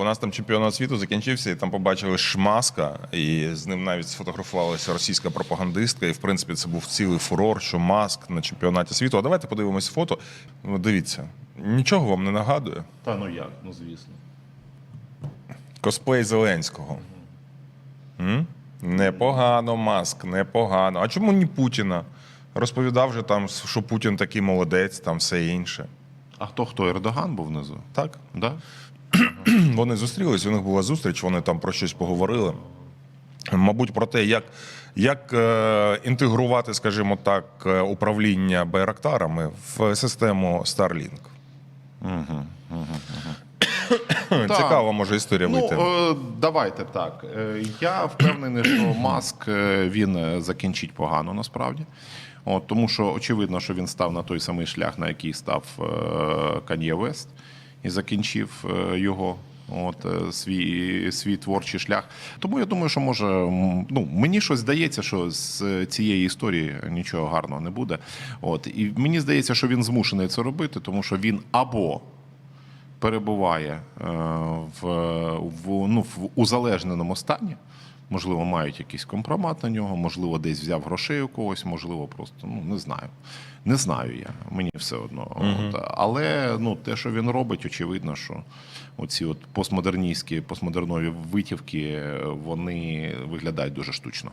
У нас там чемпіонат світу закінчився, і там побачили Шмаска, і з ним навіть сфотографувалася російська пропагандистка. І в принципі це був цілий фурор, що маск на чемпіонаті світу. А давайте подивимось фото. Ну, дивіться, нічого вам не нагадує. Та ну як, ну звісно. Косплей Зеленського. М? Непогано, маск, непогано. А чому ні Путіна? Розповідав же там, що Путін такий молодець, там все інше. А хто хто? Ердоган був внизу? Так? Да? Вони зустрілись, у них була зустріч, вони там про щось поговорили. Мабуть, про те, як, як е, інтегрувати, скажімо так, е, управління байрактарами в систему Starlink. Цікава може історія Ну, вийти. е, давайте так. Я впевнений, що Маск він закінчить погано насправді. От, тому що очевидно, що він став на той самий шлях, на який став Кан'є Вест, і закінчив е, його. От е, свій, свій творчий шлях. Тому я думаю, що може ну мені щось здається, що з цієї історії нічого гарного не буде. От і мені здається, що він змушений це робити, тому що він або перебуває е, в, в, ну, в узалежненому стані. Можливо, мають якийсь компромат на нього, можливо, десь взяв грошей у когось, можливо, просто ну не знаю. Не знаю я, мені все одно. От, але ну, те, що він робить, очевидно, що оці от постмодерністські, постмодернові витівки, вони виглядають дуже штучно.